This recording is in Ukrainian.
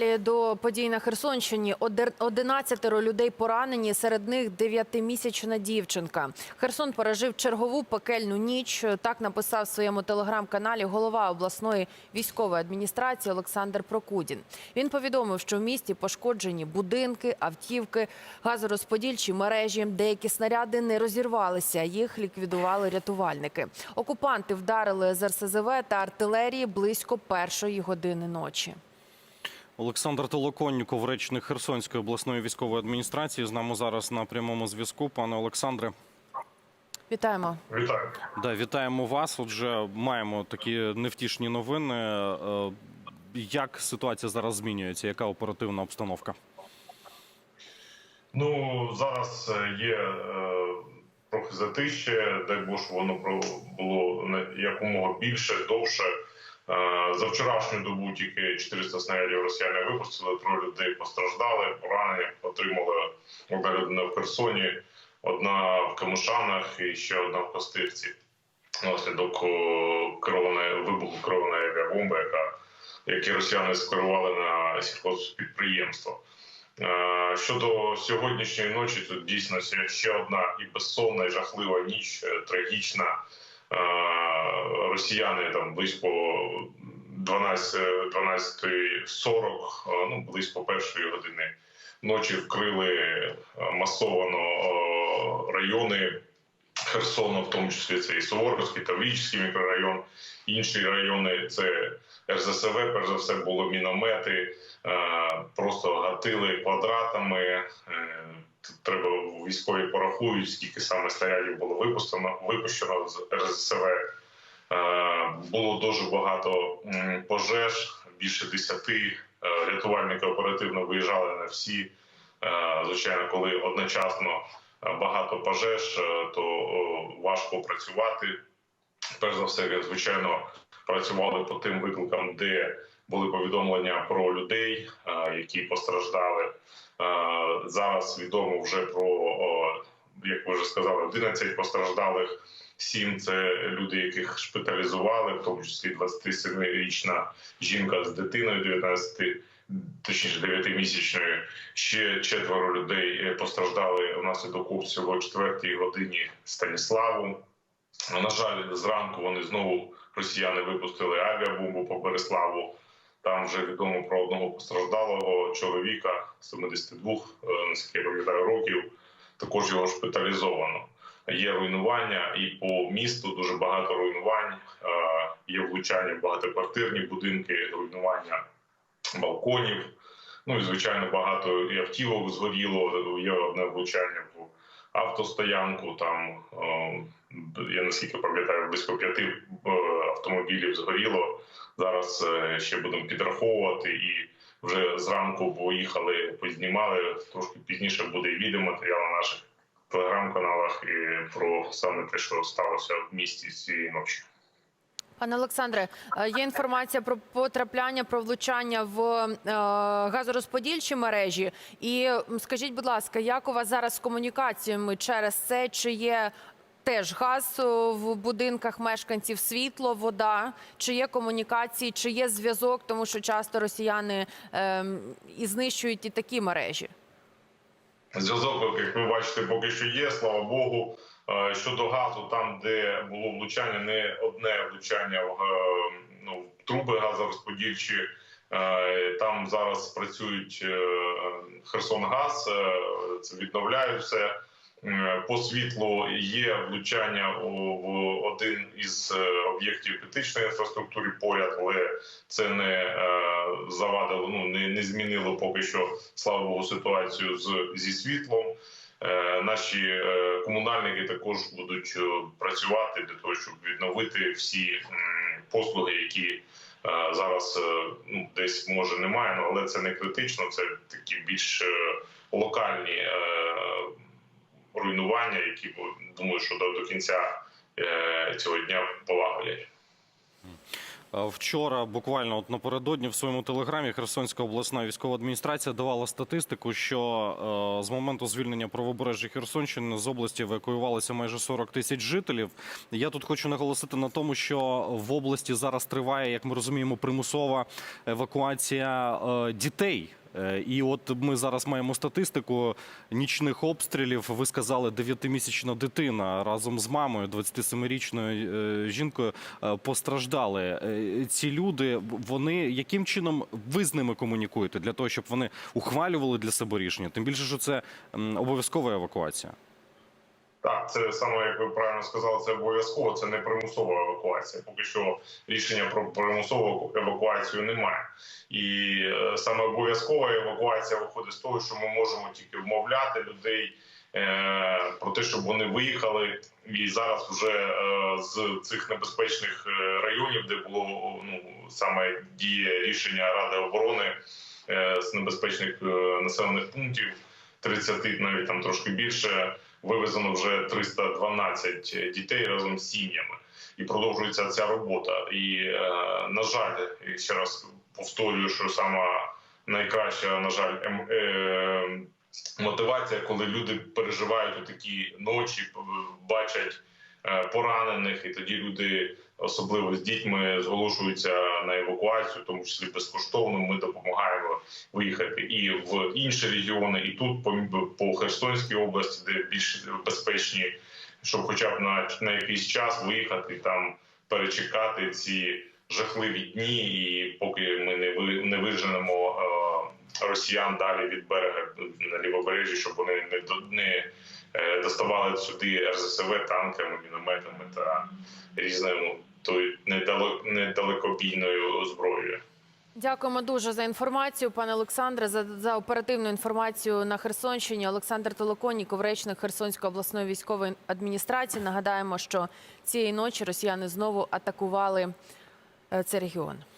До подій на Херсонщині Одер- 11 людей поранені, серед них 9-місячна дівчинка. Херсон пережив чергову пекельну ніч. Так написав в своєму телеграм-каналі голова обласної військової адміністрації Олександр Прокудін. Він повідомив, що в місті пошкоджені будинки, автівки, газорозподільчі мережі. Деякі снаряди не розірвалися. Їх ліквідували рятувальники. Окупанти вдарили з РСЗВ та артилерії близько першої години ночі. Олександр Толоконніков, речник Херсонської обласної військової адміністрації, з нами зараз на прямому зв'язку. Пане Олександре, Вітаємо. Вітаю. да, вітаємо вас. Отже, маємо такі невтішні новини. Е, Як ситуація зараз змінюється? Яка оперативна обстановка? Ну зараз е, є е, трохи затище. Дай Бог, щоб воно про- було якомога більше, довше. Е, За вчорашню добу тільки 400 снарядів росіяни випустили. Троє людей постраждали, поранені, отримали одна людина в Херсоні, одна в Камушанах і ще одна в Костирці. Наслідок керованої вибуху керованої авіабомби, яка які росіяни скерували на сільхозпідприємство. Е, Щодо сьогоднішньої ночі, тут дійсно ще- одна і безсонна, і жахлива ніч, е, трагічна. Росіяни там близько 12, 12.40, е, ну близько першої години ночі вкрили масовано райони Херсону, в тому числі це і Суворовський, Таврічський мікрорайон. Інші райони це РЗСВ, перш за все, було міномети, е, просто гатили квадратами. Е, Треба військові порахують, скільки саме снарядів було випущено, випущено з РЗСВ. Е, Було дуже багато пожеж, більше десяти. Рятувальники оперативно виїжджали на всі. Звичайно, коли одночасно багато пожеж, е, то важко працювати. Перш за все, звичайно, працювали по тим викликам, де були повідомлення про людей, е, які постраждали. Е, Зараз відомо вже про, як ви вже сказали, 11 постраждалих. Сім це люди, яких шпиталізували, в тому числі 27-річна жінка з дитиною 19, точніше 9-місячною. Ще четверо людей е, постраждали внаслідок обстрілу о 4 годині Станіславу. На жаль, зранку вони знову росіяни випустили авіабомбу по Береславу. Там вже відомо про одного постраждалого чоловіка 72, е, наскільки я пам'ятаю, років. Також його шпиталізовано. Є руйнування, і по місту дуже багато руйнувань. Е, Є влучання в багатоквартирні будинки, руйнування балконів. Ну і звичайно, багато і автівок згоріло. Є одне влучання в автостоянку. Там е, я наскільки пам'ятаю, близько п'яти е, автомобілів згоріло. Зараз е, ще будемо підраховувати і. Вже зранку поїхали, познімали. Трошки пізніше буде і відеоматеріал на наших телеграм-каналах про саме те, що сталося в місті цієї ночі. Пане Олександре, е, є інформація про потрапляння, про влучання в е, газорозподільчі мережі. І скажіть, будь ласка, як у вас зараз з комунікаціями через це? Чи є теж газ в будинках мешканців, світло, вода? Чи є комунікації, чи є зв'язок? Тому що часто росіяни і знищують і такі мережі. Зв'язок, як ви бачите, поки що є. Слава Богу. Е, Щодо газу, там де було влучання, не одне влучання в е, ну, труби газорозподільчі. Е, Там зараз працюють Херсонгаз, це відновляють все. По світлу є влучання в один із об'єктів критичної інфраструктури поряд, але це не завадило, ну не, не змінило поки що, слава Богу, ситуацію з зі світлом. Е, Наші е, комунальники також будуть е, працювати для того, щоб відновити всі послуги, які зараз ну десь може немає, ну, але це не критично. Це такі більш локальні руйнування, які думаю, що до, кінця цього дня полагодять. Е, Вчора, буквально от напередодні, в своєму телеграмі Херсонська обласна військова адміністрація давала статистику, що е, з моменту звільнення правобережжя Херсонщини з області евакуювалося майже 40 тисяч жителів. Я тут хочу наголосити на тому, що в області зараз триває, як ми розуміємо, примусова евакуація е, дітей. Е, І от ми зараз маємо статистику нічних обстрілів. Ви сказали, 9-місячна дитина разом з мамою, 27-річною е, жінкою, е, постраждали. Ці люди, вони яким чином ви з ними комунікуєте для того, щоб вони ухвалювали для себе рішення? Тим більше, що це обов'язкова евакуація. Так, це саме як ви правильно сказали, це обов'язково, це не примусова евакуація. Поки що рішення про примусову евакуацію немає. І е, саме обов'язкова евакуація виходить з того, що ми можемо тільки вмовляти людей е, про те, щоб вони виїхали. І зараз вже е, з цих небезпечних районів, де було ну саме діє рішення Ради оборони з небезпечних населених пунктів, 30, навіть там трошки більше вивезено вже 312 дітей разом з сім'ями, і продовжується ця робота. І е, на жаль, ще раз повторюю, що сама найкраща, на жаль, ем, е, мотивація, коли люди переживають у такі ночі, бачать е, поранених, і тоді люди. Особливо з дітьми зголошуються на евакуацію, тому числі безкоштовно. Ми допомагаємо виїхати і в інші регіони, і тут по, по Херсонській області, де більш безпечні, щоб хоча б на, на якийсь час виїхати там, перечекати ці жахливі дні, і поки ми не ви не виженемо е, росіян далі від берега на лівобережжі, щоб вони не до не е, доставали сюди РЗСВ танками, мінометами та різною тою недалек, недалекобійною зброєю. Дякуємо дуже за інформацію, пане Олександре, за, за оперативну інформацію на Херсонщині. Олександр Толоконіков, речник Херсонської обласної військової адміністрації. Нагадаємо, що цієї ночі росіяни знову атакували е, цей регіон.